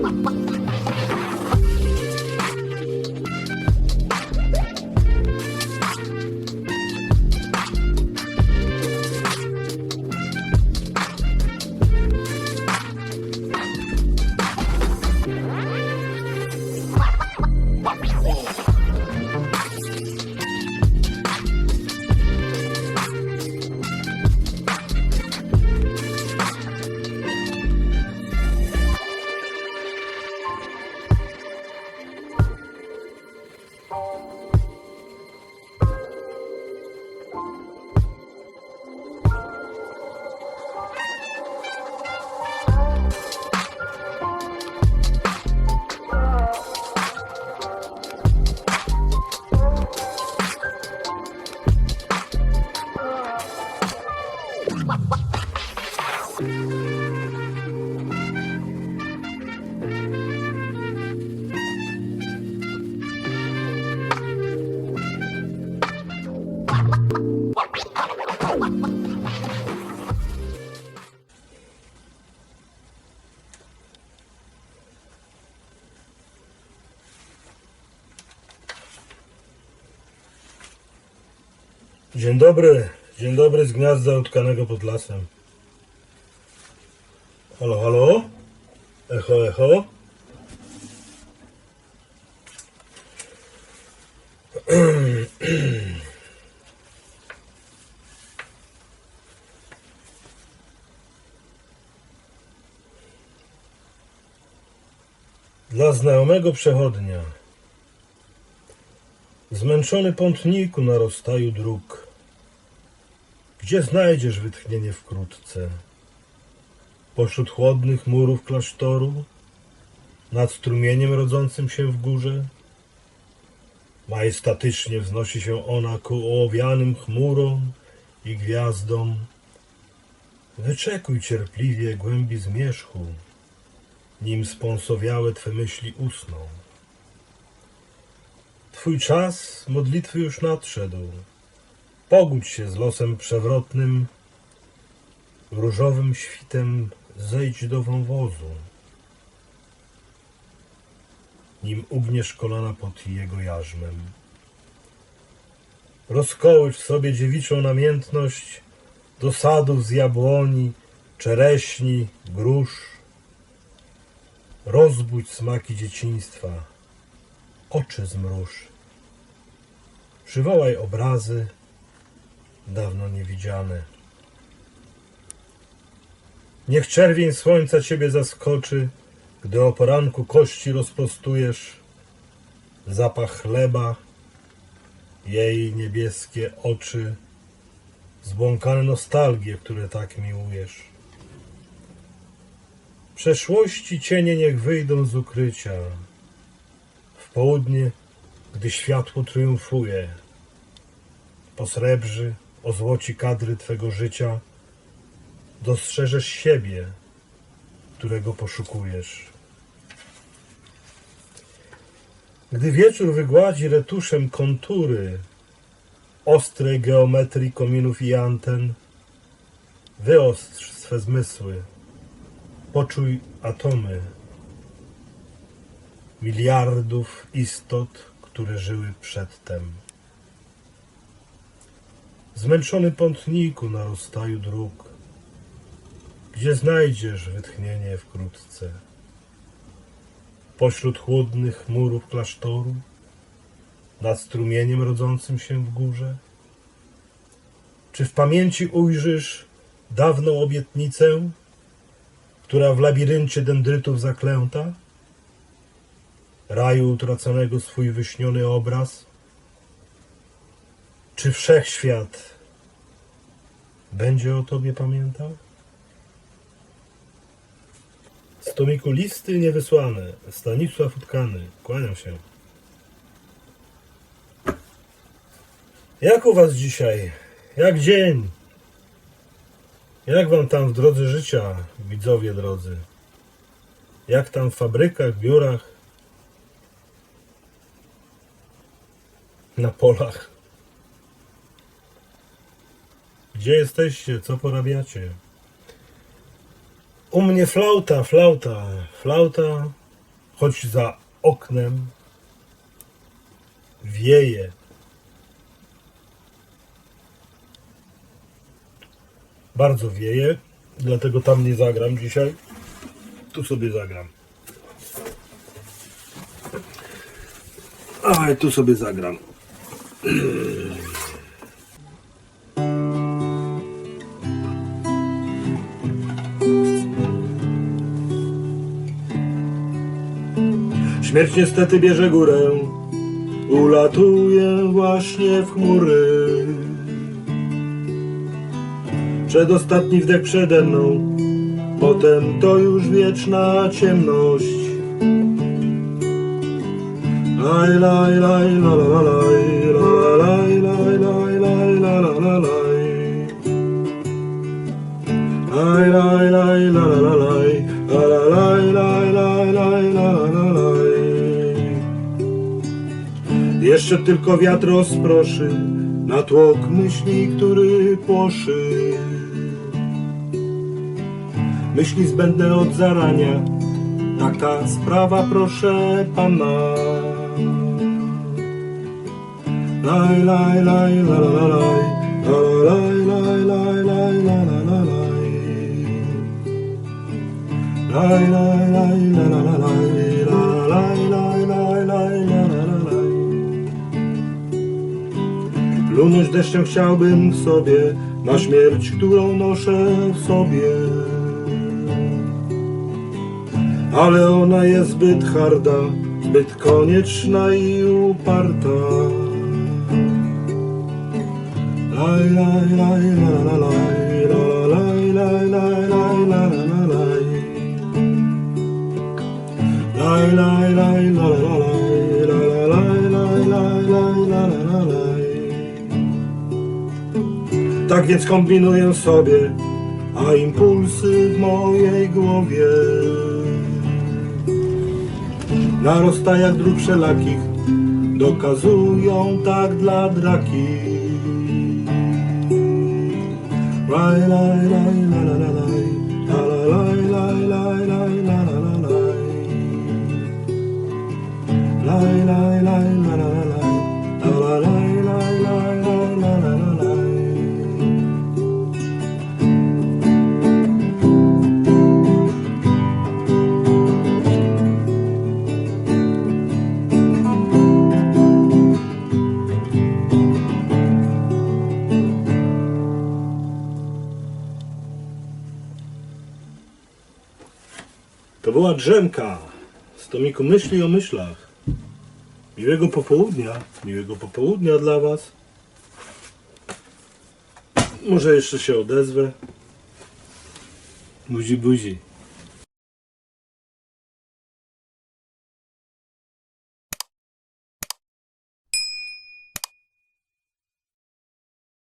what, what? Dzień dobry, dzień dobry z gniazda utkanego pod lasem. Halo, halo? Echo, echo? Dla znajomego przechodnia. Zmęczony pątniku na rozstaju dróg. Gdzie znajdziesz wytchnienie wkrótce? Pośród chłodnych murów klasztoru? Nad strumieniem rodzącym się w górze? Majestatycznie wznosi się ona ku ołowianym chmurom i gwiazdom. Wyczekuj cierpliwie głębi zmierzchu, nim spąsowiałe Twe myśli usną. Twój czas modlitwy już nadszedł. Pogódź się z losem przewrotnym, różowym świtem zejdź do wąwozu. Nim ugniesz kolana pod jego jarzmem. Rozkołysz w sobie dziewiczą namiętność do sadów z jabłoni, czereśni, grusz. Rozbudź smaki dzieciństwa, oczy zmruż. Przywołaj obrazy dawno niewidziane. Niech czerwień słońca ciebie zaskoczy, gdy o poranku kości rozprostujesz, zapach chleba, jej niebieskie oczy, zbłąkane nostalgie, które tak miłujesz. Przeszłości cienie niech wyjdą z ukrycia. Południe, gdy światło triumfuje, posrebrzy, ozłoci kadry Twego życia, dostrzeżesz siebie, którego poszukujesz. Gdy wieczór wygładzi retuszem kontury ostrej geometrii kominów i anten, wyostrz swe zmysły, poczuj atomy miliardów istot, które żyły przedtem. Zmęczony pątniku na rozstaju dróg, gdzie znajdziesz wytchnienie wkrótce? Pośród chłodnych murów klasztoru, nad strumieniem rodzącym się w górze? Czy w pamięci ujrzysz dawną obietnicę, która w labiryncie dendrytów zaklęta? Raju utraconego swój wyśniony obraz? Czy wszechświat będzie o Tobie pamiętał? Z tomiku listy niewysłane. Stanisław Utkany. Kłaniam się. Jak u Was dzisiaj? Jak dzień? Jak Wam tam w drodze życia, widzowie drodzy? Jak tam w fabrykach, biurach? Na polach? Gdzie jesteście? Co porabiacie? U mnie flauta, flauta, flauta, choć za oknem wieje. Bardzo wieje, dlatego tam nie zagram dzisiaj. Tu sobie zagram. Aj, tu sobie zagram. Śmierć niestety bierze górę, ulatuje właśnie w chmury. Przedostatni wdech przede mną, potem to już wieczna ciemność. Laj, laj, laj, la, la, la, laj, Laj, laj, laj, la, la, la, laj, la, la, laj, laj, laj, laj, la, la, la, laj. Jeszcze tylko wiatr rozproszy natłok myśli, który płoszy. Myśli zbędne od zarania, taka sprawa proszę pana. Laj, laj, laj, la, la, la, laj, La la la la la Plunąć deszczem chciałbym sobie na śmierć, którą noszę w sobie. Ale ona jest zbyt harda, zbyt konieczna i uparta. Laj, laj, laj, la, la, laj, Laj, laj, laj, la, la, la, laj, la, la, laj, laj, laj, laj, la, la, la, laj. Tak więc kombinuję sobie, a impulsy w mojej głowie na rozstajach dróg wszelakich dokazują tak dla draki. Laj, laj, laj, la, la, la, laj, To była drzemka z tomiku Myśli o myślach. Miłego popołudnia, miłego popołudnia dla Was. Może jeszcze się odezwę. Buzi, buzi.